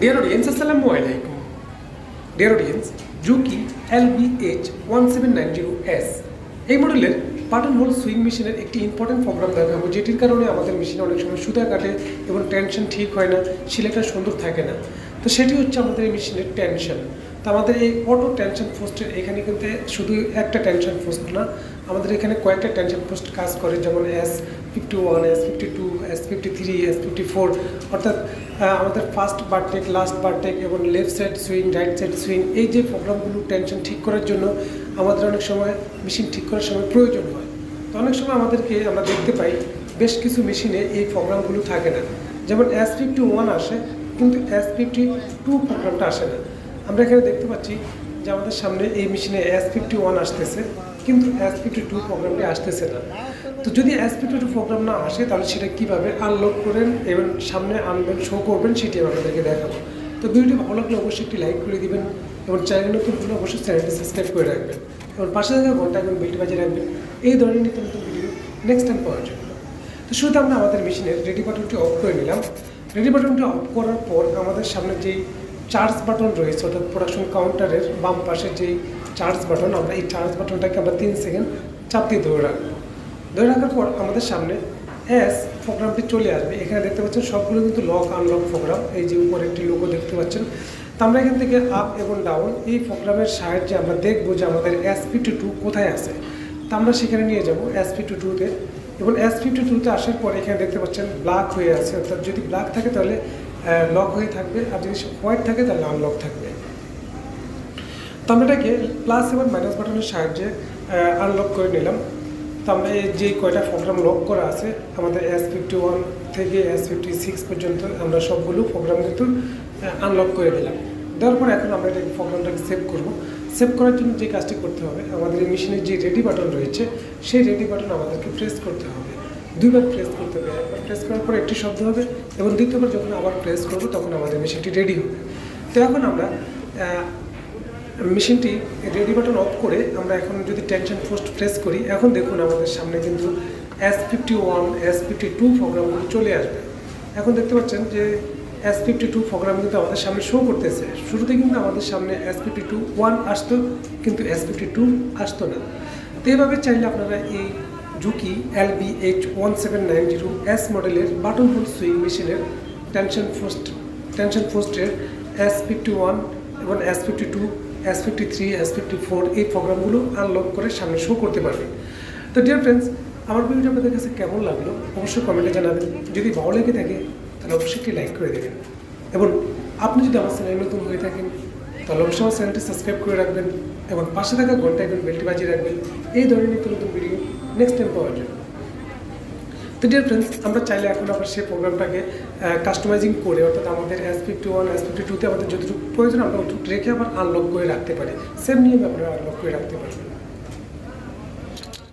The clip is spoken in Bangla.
Dear audience, Assalamu alaikum. Dear audience, Juki LBH one seven nine zero S এই মডেলের বাটন হোল সুইং মেশিনের একটি ইম্পর্টেন্ট প্রোগ্রাম দেখাবো যেটির কারণে আমাদের মেশিনে অনেক সময় সুতা কাটে এবং টেনশন ঠিক হয় না সিলেটা সুন্দর থাকে না। তো সেটি হচ্ছে আমাদের এই মেশিনের টেনশন তো আমাদের এই অটো টেনশন পোস্টের এখানে কিন্তু শুধু একটা টেনশন পোস্ট না, আমাদের এখানে কয়েকটা টেনশন পোস্ট কাজ করে, যেমন S fifty one S fifty two S fifty three S fifty four অর্থাৎ আমাদের ফার্স্ট বারটেক লাস্ট বারটেক এবং left side swing right side swing এই যে প্রোগ্রামগুলো টেনশন ঠিক করার জন্য আমাদের অনেক সময় মেশিন ঠিক করার সময় প্রয়োজন হয়। তো অনেক সময় আমাদেরকে আমরা দেখতে পাই, বেশ কিছু মেশিনে এই প্রোগ্রামগুলো থাকে না। যেমন এস ফিফটি ওয়ান আসে, কিন্তু এস ফিফটি টু প্রোগ্রামটা আসে না। আমরা এখানে দেখতে পাচ্ছি যে আমাদের সামনে এই মেশিনে এস ফিফটি ওয়ান আসতেছে, কিন্তু এস ফিফটি টু প্রোগ্রামটি আসতেছে না। তো যদি এস ফিফটি টু প্রোগ্রাম না আসে, তাহলে সেটা কীভাবে আনলক করেন এবং সামনে আনবেন শো করবেন, সেটি আপনাদেরকে দেখাবো। তো ভিডিওটি ভালো লাগলে অবশ্যই একটি লাইক করে দিবেন এবং চ্যানেল নতুন হলে অবশ্যই চ্যানেলটি সাবস্ক্রাইব করে রাখবেন। এবং পাশে থাকা ঘণ্টা এবং বেলটি বাজিয়ে রাখবেন। এই ধরনের নিত্য নতুন ভিডিও নেক্সট টাইম পাওয়ার জন্য। তো শুরুতে আমরা আমাদের মেশিনের রেডি বাটনটি অফ করে নিলাম। রেডি বাটনটি অফ করার পর আমাদের সামনে যেই চার্জ বাটন রয়েছে অর্থাৎ প্রোডাকশন কাউন্টারের বাম পাশে যেই চার্জ বাটন আমরা এই চার্জ বাটনটাকে আমরা তিন সেকেন্ড চাপ দিয়ে ধরে রাখব। ধরে রাখার পর আমাদের সামনে এস প্রোগ্রামটি চলে আসবে। এখানে দেখতে পাচ্ছেন সবগুলো কিন্তু লক আনলক প্রোগ্রাম এই যে উপরে একটি লোগো দেখতে পাচ্ছেন। তো আমরা এখান থেকে আপ এবং ডাউন এই প্রোগ্রামের সাহায্যে আমরা দেখব যে আমাদের এসপি টু টু কোথায় আছে। তা আমরা সেখানে নিয়ে যাব এসপি টু টুতে এবং এসপি টু টুতে আসার পর এখানে দেখতে পাচ্ছেন ব্ল্যাক হয়ে আছে। অর্থাৎ যদি ব্ল্যাক থাকে তাহলে লক হয়ে থাকবে। আর যদি হোয়াইট থাকে, তাহলে আনলক থাকবে। তো আমরা এটাকে প্লাস এবং মাইনাস বাটনের সাহায্যে আনলক করে নিলাম। তো আমরা এই যে কয়টা প্রোগ্রাম লক করা আছে, আমাদের এস ফিফটি ওয়ান থেকে এস ফিফটি সিক্স পর্যন্ত আমরা সবগুলো প্রোগ্রাম কিন্তু আনলক করে দিলাম দেওয়ার পর এখন আমরা এই প্রোগ্রামটাকে সেভ করব। সেভ করার জন্য যে কাজটি করতে হবে, আমাদের এই মেশিনের যে রেডি বাটন রয়েছে, সেই রেডি বাটন আমাদেরকে প্রেস করতে হবে। দুইবার প্রেস করতে হবে, একবার প্রেস করার পর একটি শব্দ হবে এবং দ্বিতীয়বার যখন আবার প্রেস করব তখন আমাদের মেশিনটি রেডি হবে। তো এখন আমরা মেশিনটি রেডি বাটন অফ করে আমরা এখন যদি টেনশন পোস্ট প্রেস করি, এখন দেখুন আমাদের সামনে কিন্তু S fifty one S fifty two প্রোগ্রামগুলো চলে আসবে। এখন দেখতে পাচ্ছেন যে এস ফিফটি টু প্রোগ্রাম কিন্তু আমাদের সামনে শো করতেছে। শুরুতে কিন্তু আমাদের সামনে এস ফিফটি টু ওয়ান আসতো, কিন্তু এস ফিফটি টু আসতো না। তো এইভাবে চাইলে আপনারা এই Juki L B H one seven nine zero S মডেলের বাটন হোল সুইং মেশিনের টেনশন পোস্ট টেনশন পোস্টের এস ফিফটি ওয়ান এবং S fifty two, S fifty three, S fifty four এই প্রোগ্রামগুলো আনলক করে সামনে শো করতে পারবেন তো ডিয়ার ফ্রেন্ডস আমার ভিডিওটা আপনাদের কাছে কেমন লাগল অবশ্যই কমেন্টে জানাবেন। যদি ভালো লেগে থাকে, তাহলে অবশ্যই একটি লাইক করে দেবেন। এবং আপনি যদি আমার চ্যানেল নতুন হয়ে থাকেন, তাহলে অবশ্যই আমার চ্যানেলটি সাবস্ক্রাইব করে রাখবেন এবং পাশে থাকা ঘণ্টা এবং বেলটি বাজিয়ে রাখবেন। এই ধরনের নতুন নতুন ভিডিও নেক্সট টাইম পাওয়ার জন্য তো ডিয়ার ফ্রেন্ডস আমরা চাইলে এখন আবার সেই প্রোগ্রামটাকে কাস্টমাইজিং করে, অর্থাৎ আমাদের S fifty one S fifty টুতে আমাদের যতটুকু প্রয়োজন, আমরা ওটুকু রেখে আবার আনলক করে রাখতে পারি। সেম নিয়মে আপনারা আনলক করে রাখতে পারবেন।